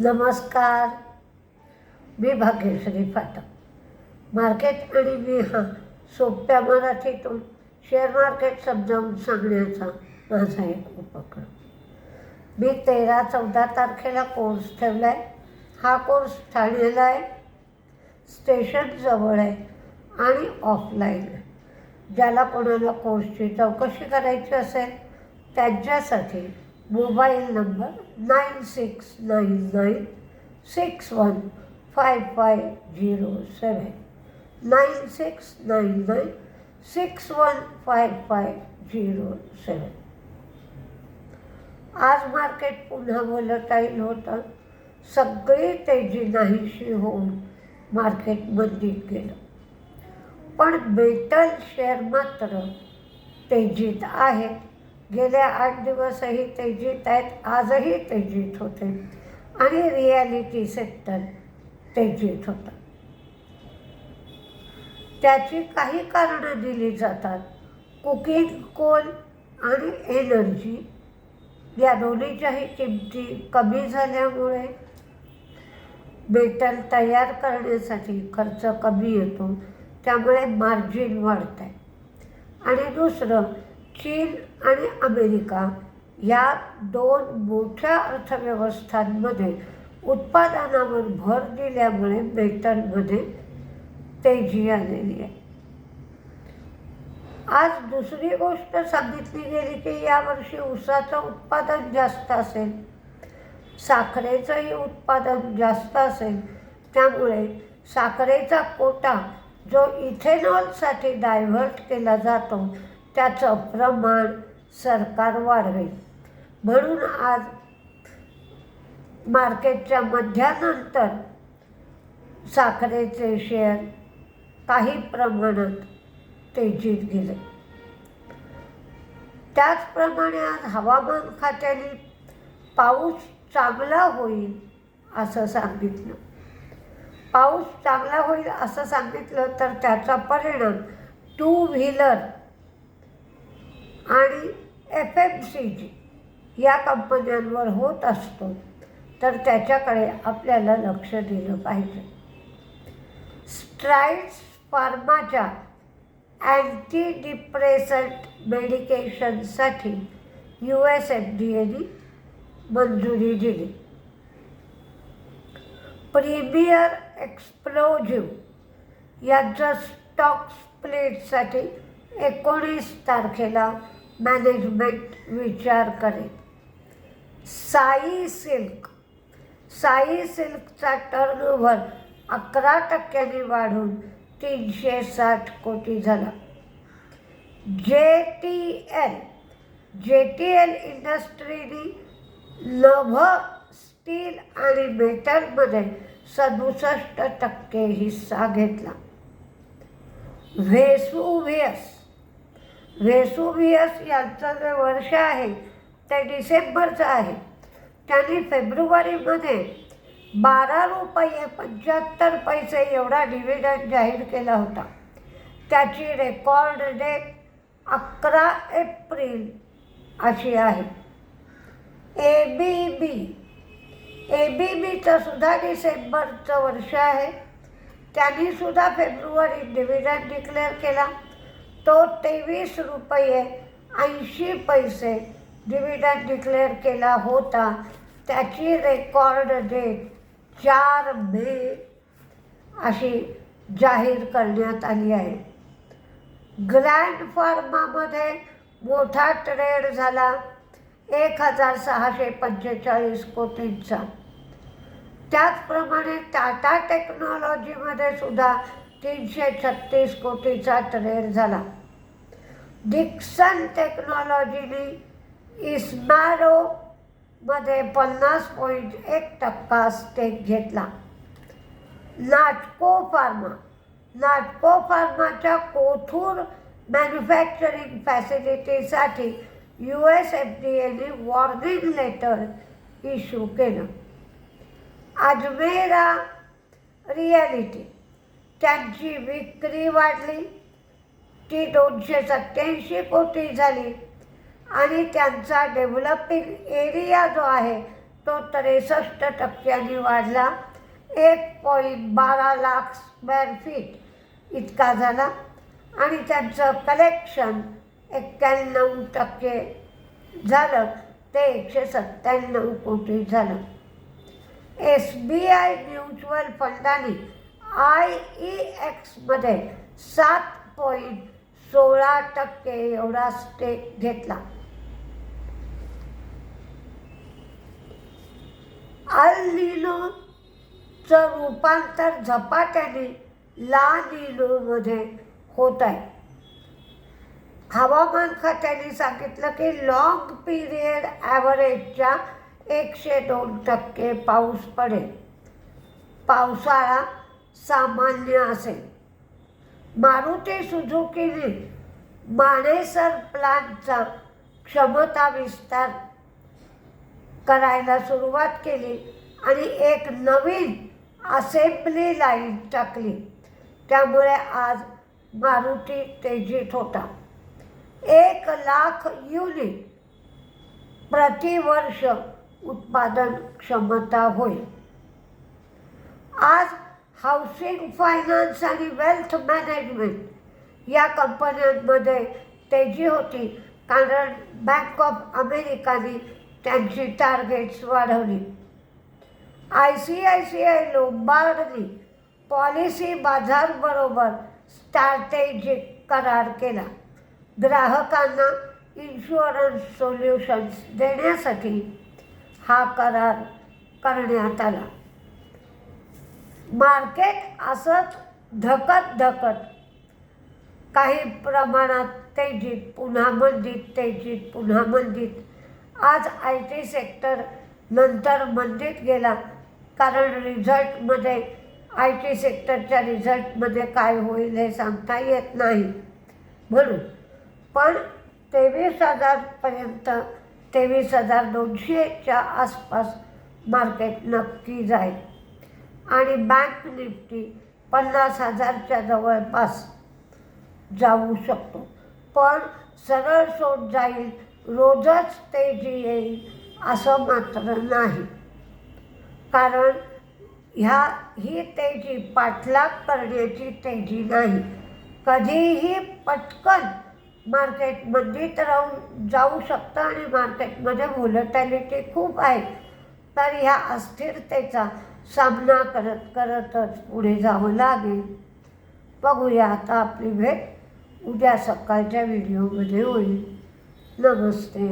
नमस्कार. मी भाग्यश्री फाटक. मार्केट आणि मी हा सोप्या मराठीतून शेअर मार्केट समजावून सांगण्याचा माझा एक उपक्रम. मी तेरा चौदा तारखेला कोर्स ठेवला आहे हा कोर्स ठाण्याला आहे. स्टेशन जवळ आहे आणि ऑफलाईन आहे. ज्याला कोणाला कोर्सची चौकशी करायची असेल त्यांच्यासाठी mobile number nine six nine nine six one five five zero seven nine six nine nine six one five five zero seven आज मार्केट पुन्हा वलटाईल होतं. सगळी तेजी नाहीशी होऊन मार्केट मंदीत गेलं. पण मेटल शेअर मात्र तेजीत आहेत गेल्या आठ दिवसही तेजीत आहेत आजही तेजीत होते. आणि रियालिटी सेक्टर तेजीत होतं. त्याची काही कारणं दिली जातात. कुकिंग कोल आणि एनर्जी या दोन्हीच्याही किमती कमी झाल्यामुळे मेटल तयार करण्यासाठी खर्च कमी येतो. त्यामुळे मार्जिन वाढत आहे आणि दुसरं चीन आणि अमेरिका या दोन मोठ्या अर्थव्यवस्थांमध्ये उत्पादनावर भर दिल्यामुळे मेटलमध्ये तेजी आलेली आहे. आज दुसरी गोष्ट सांगितली गेली की यावर्षी ऊसाचं उत्पादन जास्त असेल साखरेचंही उत्पादन जास्त असेल त्यामुळे साखरेचा कोटा जो इथेनॉलसाठी डायव्हर्ट केला जातो त्याचं प्रमाण सरकार वाढवेल म्हणून आज मार्केटच्या मध्यानंतर साखरेचे शेअर काही प्रमाणात तेजीत गेले. त्याचप्रमाणे आज हवामान खात्याने पाऊस चांगला होईल असं सांगितलं. पाऊस चांगला होईल असं सांगितलं तर त्याचा परिणाम टू व्हीलर आणि एफ एम सी जी या कंपन्यांवर होत असतो तर त्याच्याकडे आपल्याला लक्ष दिलं पाहिजे. स्ट्राईड्स फार्माच्या अँटी डिप्रेसंट मेडिकेशनसाठी यू एस एफ डी एने मंजुरी दिली. प्रीमियर एक्सप्लोजिव्ह यांच्या स्टॉक स्प्लिटसाठी एकोणीस तारखेला मॅनेजमेंट विचार करेल साई सिल्क. साई सिल्कचा टर्नओव्हर अकरा टक्क्यांनी वाढून तीनशे साठ कोटी झाला. J T L J T L इंडस्ट्रीनी लभ स्टील आणि मेटलमध्ये सदुसष्ट टक्के हिस्सा घेतला. व्हेसुव्हियस व्हेसुवियस यांचं जे वर्ष आहे ते डिसेंबरचं आहे. त्यांनी फेब्रुवारीमध्ये बारा रुपये पंच्याहत्तर पैसे एवढा डिव्हिडंड जाहीर केला होता. त्याची रेकॉर्ड डेट अकरा एप्रिल अशी आहे. A B B A B बीचं सुद्धा डिसेंबरचं वर्ष आहे. त्यांनीसुद्धा फेब्रुवारी फेब्रुवारीत डिव्हिडंड डिक्लेअर केला. तो तेवीस रुपये ऐंशी पैसे डिव्हिडंड डिक्लेअर केला होता. त्याची रेकॉर्ड डेट चार मे अशी जाहीर करण्यात आली आहे. ग्रँड फार्मामध्ये मोठा ट्रेड झाला. एक हजार सहाशे पंचेचाळीस कोटींचा. त्याचप्रमाणे टाटा टेक्नॉलॉजीमध्ये सुद्धा तीनशे छत्तीस कोटीचा ट्रेड झाला. डिक्सन टेक्नॉलॉजीने इस्मॅरोमध्ये पन्नास पॉईंट एक टक्का स्टेक घेतला. नाटको फार्मा. नाटको फार्माच्या कोथूर मॅन्युफॅक्चरिंग फॅसिलिटीसाठी यू एस एफ डी एने वॉर्निंग लेटर इश्यू केलं. अजमेरा रिॲलिटी त्यांची विक्री वाढली. ती दोनशे सत्याऐंशी कोटी झाली. आणि त्यांचा डेव्हलपिंग एरिया जो आहे तो त्रेसष्ट टक्क्यांनी वाढला. एक पॉईंट बारा लाख स्क्वेअर फीट इतका झाला. आणि त्यांचं कलेक्शन एक्क्याण्णव टक्के झालं. ते एकशे सत्त्याण्णव कोटी झालं. एस बी आय म्युच्युअल फंडाने आय ई एक्समध्ये सात पॉईंट सोळा टक्के एवढा स्टेक घेतला. अलिनोचं चं रूपांतर झपाट्याने ला लिनोमध्ये होत आहे. हवामान खात्याने सांगितलं की लॉंग पिरियड ॲव्हरेजच्या एकशे दोन टक्के पाऊस पडेल. पावसाळा सामान्य असेल. मारुती सुझुकीने मानेसर प्लांटचा क्षमता विस्तार करायला सुरुवात केली आणि एक नवीन असेंब्ली लाईन टाकली. त्यामुळे आज मारुती तेजीत होता. एक लाख युनिट प्रतिवर्ष उत्पादन क्षमता होईल आज हाऊसिंग फायनान्स आणि वेल्थ मॅनेजमेंट या कंपन्यांमध्ये तेजी होती कारण बँक ऑफ अमेरिकाने त्यांची टार्गेट्स वाढवली. I C I C I Lombard policy बाजारबरोबर strategic करार केला. ग्राहकांना इन्शुरन्स सोल्युशन्स देण्यासाठी हा करार करण्यात आला. मार्केट असंच धकत धकत काही प्रमाणात तेजीत पुन्हा मंदीत तेजीत पुन्हा मंदीत. आज आय टी सेक्टर नंतर मंदीत गेला कारण रिझल्टमध्ये आय टी सेक्टरच्या रिझल्टमध्ये काय होईल हे सांगता येत नाही. म्हणून पण तेवीस हजारपर्यंत तेवीस हजार दोनशेच्या आसपास मार्केट नक्की जाईल. आणि बँक निफ्टी पन्नास हजारच्या जवळपास जाऊ शकतो. पण सरळ सोड जाईल रोजच तेजी येईल असं मात्र नाही. कारण ह्या ही तेजी पाठलाग करण्याची तेजी नाही. कधीही पटकन मार्केट मंदीत राहून जाऊ शकतं आणि मार्केटमध्ये व्होलटॅलिटी खूप आहे. तर ह्या अस्थिरतेचा सामना करत करतच पुढे जावं लागेल. बघूया आता आपली भेट उद्या सकाळच्या व्हिडिओमध्ये होईल. नमस्ते.